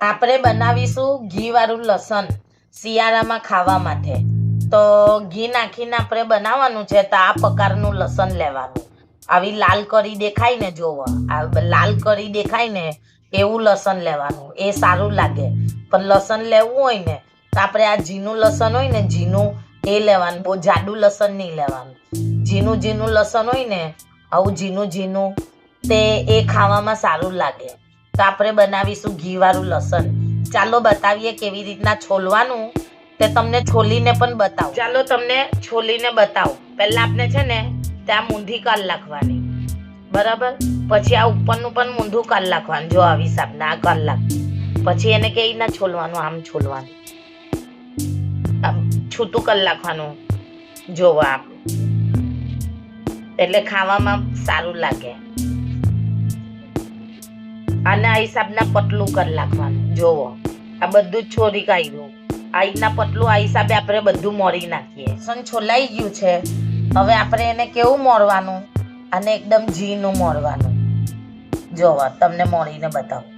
આપણે બનાવીશું ઘી વાળું લસણ શિયાળામાં ખાવા માટે. તો ઘી નાખીને આપણે બનાવવાનું છે તો આ પ્રકારનું લસણ લેવાનું. આવી લાલ કરી દેખાય ને જોવો. આ લાલ કરી દેખાય ને એવું લસણ લેવાનું. એ સારું લાગે. પણ લસણ લેવું હોય ને, તો આપણે આ ઝીનું લસણ હોય ને ઝીનું એ લેવાનું. બહુ જાડું લસણ નહીં લેવાનું. ઝીનું ઝીનું લસણ હોય ને, આવું ઝીનું ઝીનું તે એ ખાવામાં સારું લાગે. તો આપણે બનાવીશું ઘીવાળું લસણ. ચાલો બતાવીએ કેવી રીતના છોલવાનું. તે તમને છોલીને પણ બતાવું. ચાલો તમને છોલીને બતાવું. પહેલા આપણે છે ને ત્યાં મૂંધી કાલ નાખવાની. બરાબર? પછી આ ઉપરનું પણ મૂંધું કાલ નાખવાનું. જો આવી હિસાબના આ કલાક પછી એને કેવી રીતના છોલવાનું? આમ છોલવાનું. આમ છૂટું કાલ નાખવાનું. જોવા આમ. એટલે ખાવામાં સારું લાગે. અને આ હિસાબના પતલું કરી નાખવાનું. જોવો, આ બધું જ છોરી કાઢ્યું. આ રીતના પતલું આ હિસાબે આપણે બધું મોરી નાખીએ. સન છોલાઈ ગયું છે. હવે આપણે એને કેવું મોરવાનું? અને એકદમ ઝીનું મોરવાનું. જોવો, તમને મોરીને બતાવું.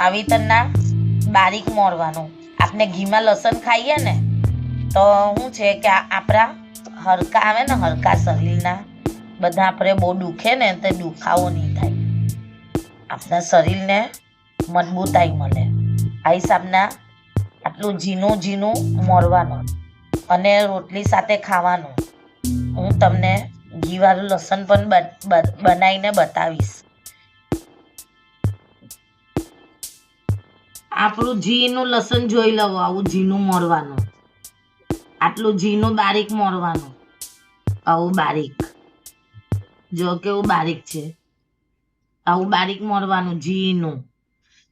આવી રીતના બારીક મોરવાનું. આપણે ઘીમાં લસણ ખાઈએ ને, તો શું છે કે આપણા હરકા આવે ને હરકા શરીરના બધા આપણે બહુ દુખે ને તે દુખાવો નહીં થાય. આપણા શરીરને મજબૂતાઈ મળે. આ હિસાબના આટલું ઝીણું ઝીણું મોરવાનું અને રોટલી સાથે ખાવાનું. હું તમને ઘીવાળું લસણ પણ બનાવીને બતાવીશ. આપણું ઝીનું લસણ જોઈ લવો આવું ઝીનું મોરવાનું આટલું ઝીનું બારીક મોરવાનું આવું બારીક. જો કેવું બારીક છે. આવું બારીક મોરવાનું ઘીનું.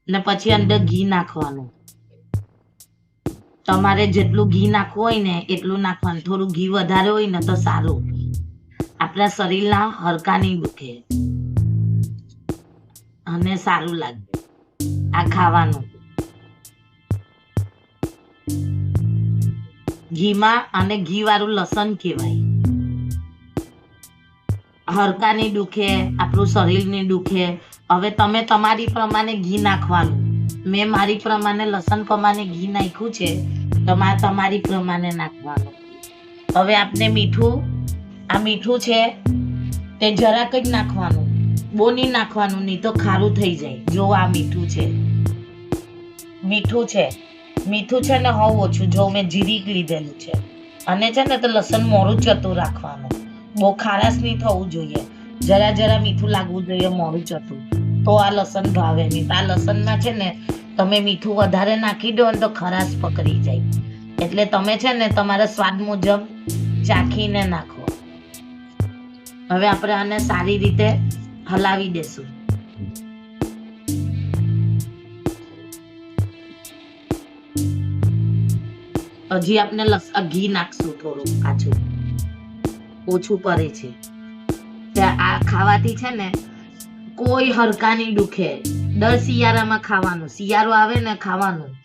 ને પછી અંદર ઘી નાખવાનું. તમારે જેટલું ઘી નાખવું હોય ને એટલું નાખવાનું. થોડું ઘી વધારે હોય ને તો સારું. આપણા શરીરના હરકા નહીં દુખે અને સારું લાગે. આ ખાવાનું. ઘીમાં અને ઘી વાળું લસણ કહેવાય હરકા નહીં દુખે, આપણું શરીર નહીં દુખે. હવે તમે તમારી પ્રમાણે ઘી નાખવાનું. મેં મારી પ્રમાણે લસણ પ્રમાણે ઘી નાખ્યું છે તમારે તમારી પ્રમાણે નાખવાનું. હવે આપણે મીઠું, આ મીઠું છે, તે જરાક જ નાખવાનું. બહુ નહીં નાખવાનું, નહીં તો ખારું થઈ જાય. જો આ મીઠું છે. મીઠું છે. મીઠું છે ને હોવ ઓછું. જો મેં જીરીક લીધેલું છે. અને છે ને તો લસણ મોરું જતું રાખવાનું. બહુ ખારાશ નહીં થવું જોઈએ. જરા જરા મીઠું લાગવું જોઈએ મોરું ચતું તો આ લસણ ભાવે નહીં. તો આ લસણમાં છે ને, તમે મીઠું વધારે નાખી દો તો ખરાશ પકડી જાય. એટલે તમે છે ને, તમારા સ્વાદ મુજબ ચાખીને નાખો. હવે આપણે આને સારી રીતે હલાવી દેશું. હજી આપણે ઘી નાખશું થોડું કાચું ઓછું પડે છે. આ ખાવાથી છે ને, કોઈ હરકા નહીં દુખે. દર શિયાળામાં ખાવાનું, શિયાળો આવે ને ખાવાનું.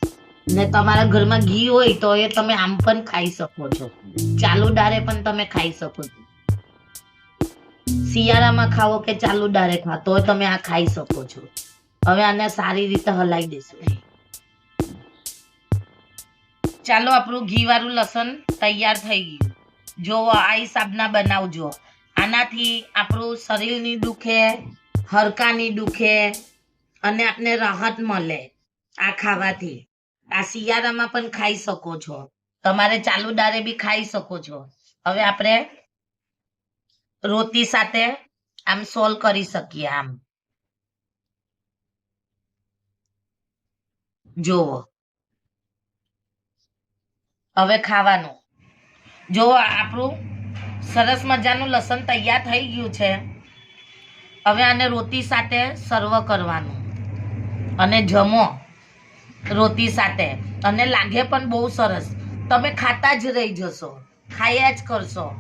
ને તમારા ઘરમાં ઘી હોય તો એ તમે આમ પણ ખાઈ શકો છો. ચાલુ ડારે પણ તમે ખાઈ શકો છો. શિયાળામાં ખાવો કે ચાલુ ડારે ખા તો તમે આ ખાઈ શકો છો. હવે આને સારી રીતે હલાવી દેશું. ચાલો, આપણું ઘી વાળું લસણ તૈયાર થઈ ગયું. જો આ હિસાબના બનાવજો. આનાથી આપણું શરીરની દુખે, હરકાની દુખે અને આપને રાહત મળે આ ખાવાથી. આ શિયાળામાં પણ ખાઈ શકો છો. તમારે ચાલુ દારે બી ખાઈ શકો છો. હવે આપણે રોટી સાથે આમ સોલ્વ કરી શકીએ આમ. જોવો. હવે ખાવાનું. જો આપણું સરસ મજાનું લસણ તૈયાર થઈ ગયું છે, હવે આને રોટી સાથે સર્વ કરવાનું. અને જમો રોટી સાથે. અને લાગે પણ બહુ સરસ. તમે ખાતા જ રહી જશો, ખાયા જ કરશો.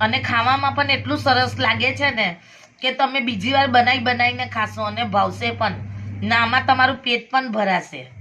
અને ખાવામાં પણ એટલું સરસ લાગે છે ને કે તમે બીજી વાર બનાવી બનાવીને ખાશો અને ભાવશે પણ. ના આમાં તમારું પેટ પણ ભરાશે.